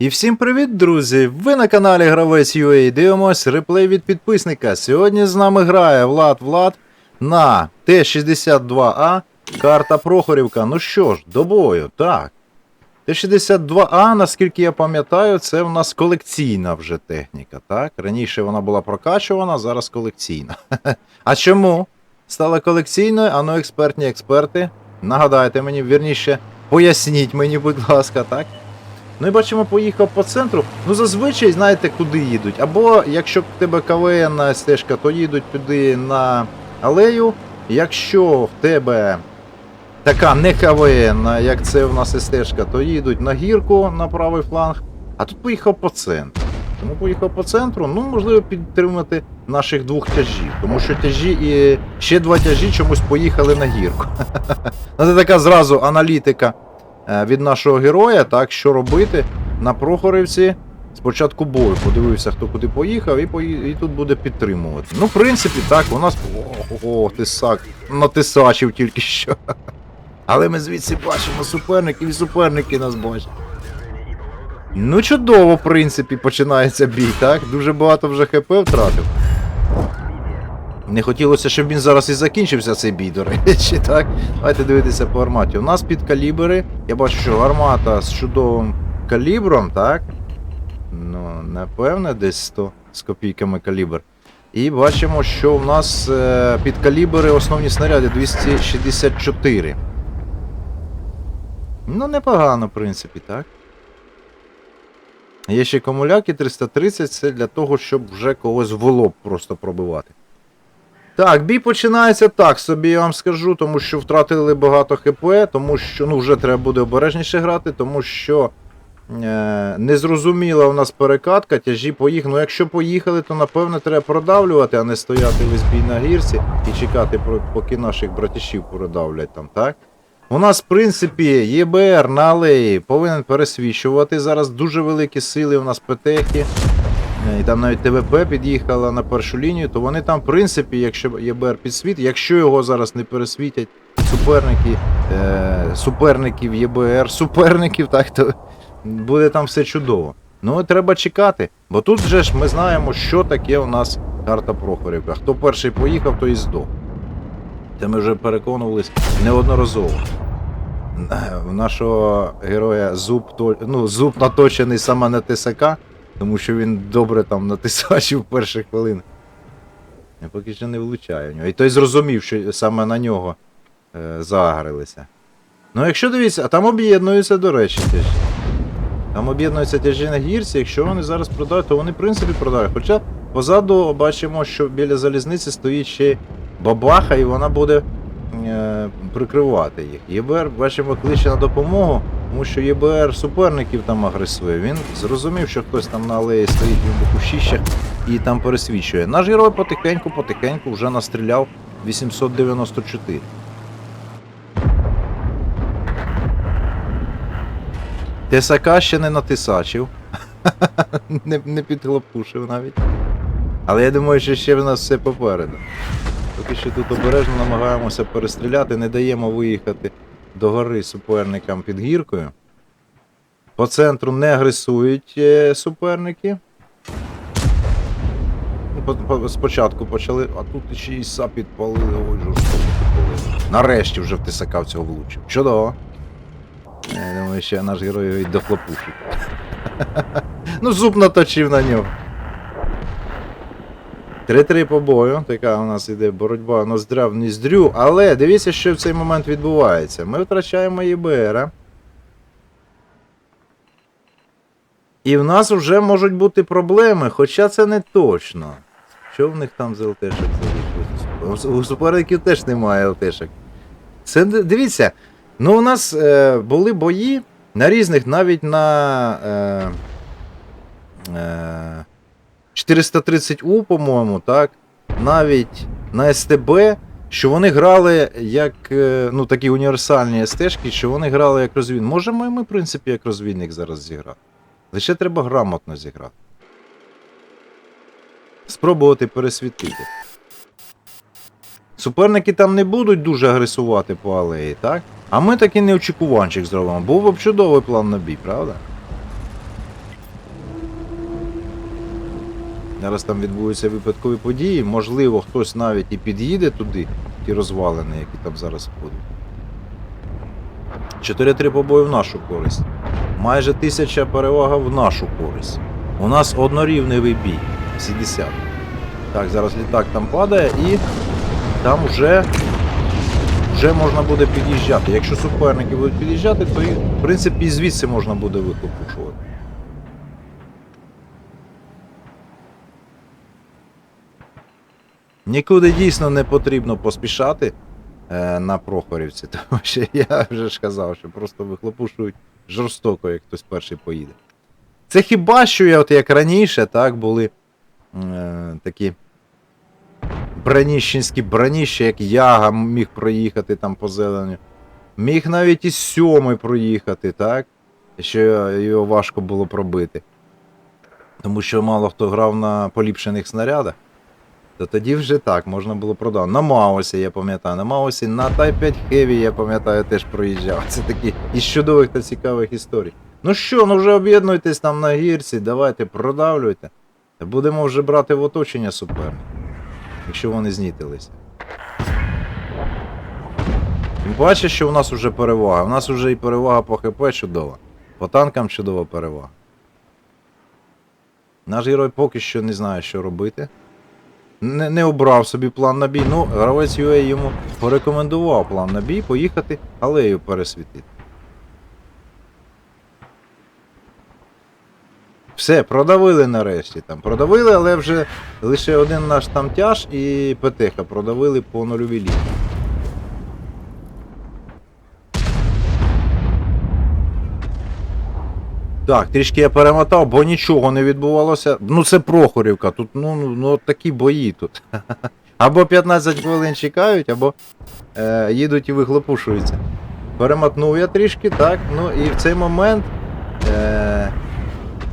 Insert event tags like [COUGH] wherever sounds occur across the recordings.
І всім привіт, друзі! Ви на каналі Гравець UA. Дивимось реплей від підписника. Сьогодні з нами грає Влад Влад на Т-62А. Карта Прохорівка. Ну що ж, до бою, так. Т-62А, наскільки я пам'ятаю, це в нас колекційна вже техніка, так? Раніше вона була прокачувана, зараз колекційна. [LAUGHS] А чому? Стала колекційною, а експертні експерти. Нагадайте мені, вірніше, поясніть мені, будь ласка, так? Ну і бачимо, поїхав по центру. Ну, зазвичай, знаєте, куди їдуть. Або якщо в тебе КВН стежка, то їдуть туди на алею. Якщо в тебе така не КВН, як це в нас стежка, то їдуть на гірку на правий фланг. А тут поїхав по центру. Тому поїхав по центру, ну можливо підтримати наших двох тяжів. Тому що тяжі і ще два тяжі чомусь поїхали на гірку. [LAUGHS] Ну, Це така зразу аналітика е, від нашого героя, так, що робити на Прохорівці. Спочатку бою подивився, хто куди поїхав, і, пої... і тут буде підтримувати. Ну, в принципі, так, у нас. О, о, тисак, натисачив тільки що. Але ми звідси бачимо суперників, і суперники нас бачать. Ну, чудово, в принципі, починається бій, так? Дуже багато вже ХП втратив. Не хотілося, щоб він зараз і закінчився цей бій, до речі, [LAUGHS] так? Давайте дивитися по арматі. У нас під калібри. Я бачу, що армата з чудовим калібром, так? Ну, напевне, десь 100 з копійками калібр. І бачимо, що у нас е, під калібри основні снаряди 264. Ну, непогано, в принципі, так? Є ще комуляки 330, це для того, щоб вже когось в лоб просто пробивати. Так, бій починається так, собі я вам скажу, тому що втратили багато ХП, тому що ну, вже треба буде обережніше грати, тому що е, незрозуміла у нас перекатка, тяжі поїхали. Ну, якщо поїхали, то напевно треба продавлювати, а не стояти весь бій на гірці і чекати, поки наших братішів продавлять там, так? У нас, в принципі, ЄБР на алеї повинен пересвічувати. Зараз дуже великі сили у нас ПТХи. Е, І там навіть ТВП під'їхала на першу лінію, то вони там, в принципі, якщо ЄБР підсвітить, якщо його зараз не пересвітять суперники, е, суперників ЄБР, суперників, так, то буде там все чудово. Ну, треба чекати, бо тут вже ж ми знаємо, що таке у нас карта Прохорівка. Хто перший поїхав, то і здох. Це ми вже переконувались неодноразово. Е, У нашого героя зуб, ну, зуб наточений саме на ТСК, тому що він добре там натисачив в перших хвилин. Я поки що не влучає в нього. І той зрозумів, що саме на нього е, заагрилися. Ну, якщо дивіться, а там об'єднуються, до речі, тяжі. Там об'єднуються тяжі на гірці, якщо вони зараз продають, то вони, в принципі, продають. Хоча позаду бачимо, що біля залізниці стоїть ще бабаха, і вона буде е, прикривати їх. ЄБР, бачимо, кличе на допомогу, тому що ЄБР суперників там агресує. Він зрозумів, що хтось там на алеї стоїть в кущищах і там пересвічує. Наш герой потихеньку, потихеньку вже настріляв 894. ТСК ще не натисачив. [LAUGHS] не, не підхлопушив навіть. Але я думаю, що ще в нас все попереду. Поки що тут обережно намагаємося перестріляти, не даємо виїхати до гори суперникам під гіркою. По центру не агресують е, суперники. Ну, по- по- Спочатку почали, а тут ще і СА підпалили, ой, жорстоко підпалили. Нарешті вже в тисака в цього влучив. Чудово. Я думаю, ще наш герой його й дохлопушить. [LAUGHS] ну, зуб наточив на нього. 3-3 по бою. Така у нас іде боротьба ноздря в ніздрю. Але дивіться, що в цей момент відбувається. Ми втрачаємо ЄБР. І в нас вже можуть бути проблеми, хоча це не точно. Що в них там з залишилось? У суперників теж немає ЛТшок. Це дивіться, ну у нас е, були бої на різних, навіть на. Е, е, 430У, по-моєму, так? Навіть на СТБ, що вони грали як е, ну, такі універсальні СТшки, що вони грали як розвідник. Можемо і ми, в принципі, як розвідник зараз зіграти. Лише треба грамотно зіграти. Спробувати пересвітити. Суперники там не будуть дуже агресувати по алеї, так? А ми такий неочікуванчик зробимо. Був б чудовий план на бій, правда? Зараз там відбудуться випадкові події. Можливо, хтось навіть і під'їде туди, ті розвалини, які там зараз ходять. 4-3 побої в нашу користь. Майже тисяча перевага в нашу користь. У нас однорівневий бій. 70. Так, зараз літак там падає і там вже, вже можна буде під'їжджати. Якщо суперники будуть під'їжджати, то в принципі і звідси можна буде вихлопушувати. Нікуди дійсно не потрібно поспішати е, на Прохорівці, [LAUGHS] тому що я вже ж казав, що просто вихлопушують жорстоко, як хтось перший поїде. Це хіба що я, от як раніше, так, були е, такі браніщенські браніща, як Яга міг проїхати там по зеленю. Міг навіть і сьомий проїхати, так? Що його важко було пробити. Тому що мало хто грав на поліпшених снарядах. То тоді вже так, можна було продати. На Маусі, я пам'ятаю, на Маусі, на Type 5 Heavy, я пам'ятаю, теж проїжджав. Це такі із чудових та цікавих історій. Ну що, ну вже об'єднуйтесь там на гірці, давайте, продавлюйте. Будемо вже брати в оточення суперників, якщо вони знітилися. Паче, що у нас вже перевага. У нас вже і перевага по ХП чудова. По танкам чудова перевага. Наш герой поки що не знає, що робити. Не, не обрав собі план на бій. Ну, гравець UA йому порекомендував план на бій поїхати алею пересвітити. Все, продавили нарешті там. Продавили, але вже лише один наш там тяж і ПТХ продавили по нульовій лінії. Так, трішки я перемотав, бо нічого не відбувалося. Ну це Прохорівка, тут ну, ну, ну такі бої тут. [LAUGHS] Або 15 хвилин чекають, або е, їдуть і вихлопушуються. Перемотнув я трішки, так. Ну і в цей момент е,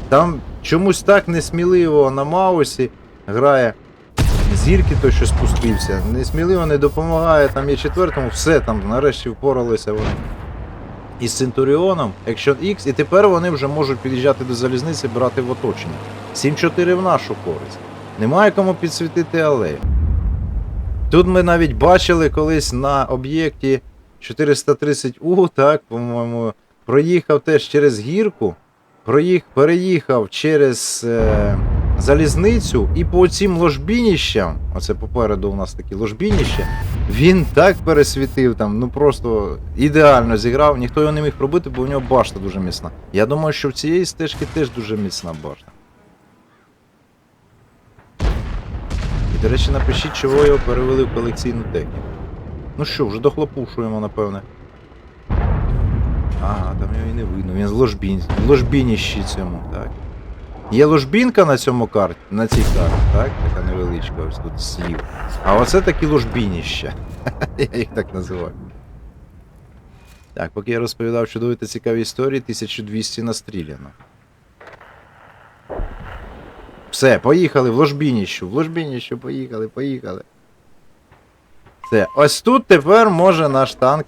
там чомусь так несміливо на Маусі грає зірки той, що спустився. Несміливо не допомагає, там є четвертому, все там нарешті впоралися вони із Центуріоном, Action X, і тепер вони вже можуть під'їжджати до залізниці, брати в оточення. 7-4 в нашу користь. Немає кому підсвітити алею. Тут ми навіть бачили колись на об'єкті 430У, так, по-моєму, проїхав теж через гірку, проїх, переїхав через е, залізницю і по цим ложбініщам, оце попереду у нас такі ложбініща, він так пересвітив там, ну просто ідеально зіграв, ніхто його не міг пробити, бо у нього башта дуже міцна. Я думаю, що в цієї стежки теж дуже міцна башта. І, до речі, напишіть, чого його перевели в колекційну техніку. Ну що, вже дохлопушуємо, напевне. Ага, там його і не видно. Він з ложбін... ложбініщі цьому, так. Є ложбінка на цьому карті, на цій карті, так? Така невеличка, ось тут слів. А оце такі ложбініща. [LAUGHS] Я їх так називаю. Так, поки я розповідав чудові та цікаві історії, 1200 настріляно. Все, поїхали в ложбініщу, в ложбініщу, поїхали, поїхали. Все, ось тут тепер може наш танк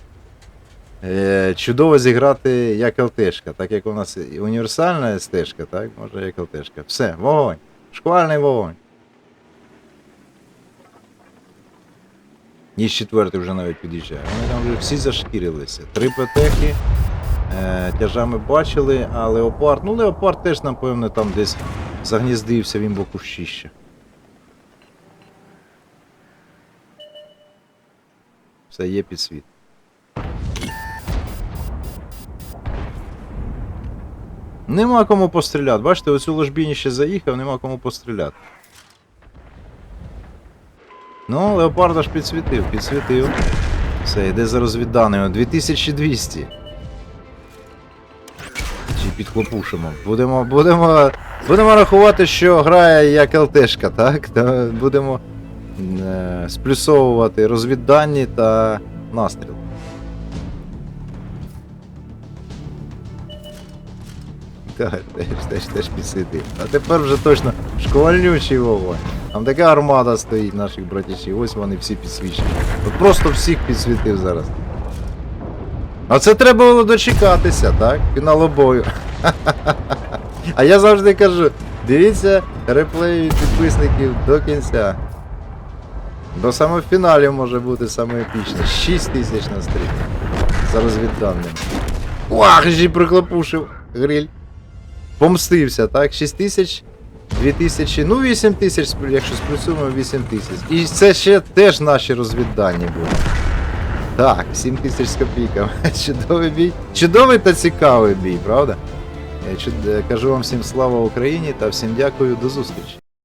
чудово зіграти як ЛТшка, так як у нас універсальна стежка, так, може як ЛТшка. Все, вогонь. Шквальний вогонь. Ніж четвертий вже навіть під'їжджає. Вони там вже всі зашкірилися. Три ПТХи. Е, тяжами бачили, а леопард. Ну, леопард теж, напевно, там десь загніздився, він боку ще. Все, є підсвіт. Нема кому постріляти. Бачите, оцю ложбініще заїхав, нема кому постріляти. Ну, леопарда ж підсвітив, підсвітив. Все, йде за розвідданою. 2200. Чи підхлопушимо. Будемо, будемо, будемо рахувати, що грає як ЛТшка, так? Та будемо е, сплюсовувати розвіддані та настріл. Теж, теж, теж підсвітив. А тепер вже точно шквальнючий вогонь. Там така армада стоїть наших братішів, ось вони всі підсвічені. От просто всіх підсвітив зараз. А це треба було дочекатися, так? Фіналу бою. [LAUGHS] А я завжди кажу, Дивіться реплей від підписників до кінця. До саме в фіналі може бути саме епічне. 6 тисяч на стрім. За розвідданим. Уах, ще й приклепушив гриль. Помстився, так? 6 тисяч, 2 тисячі, ну 8 тисяч, якщо сплюсуємо 8 тисяч. І це ще теж наші розвіддані були. Так, 7 тисяч з копійками. [LAUGHS] Чудовий бій. Чудовий та цікавий бій, правда? Я кажу вам всім слава Україні та всім дякую, до зустрічі.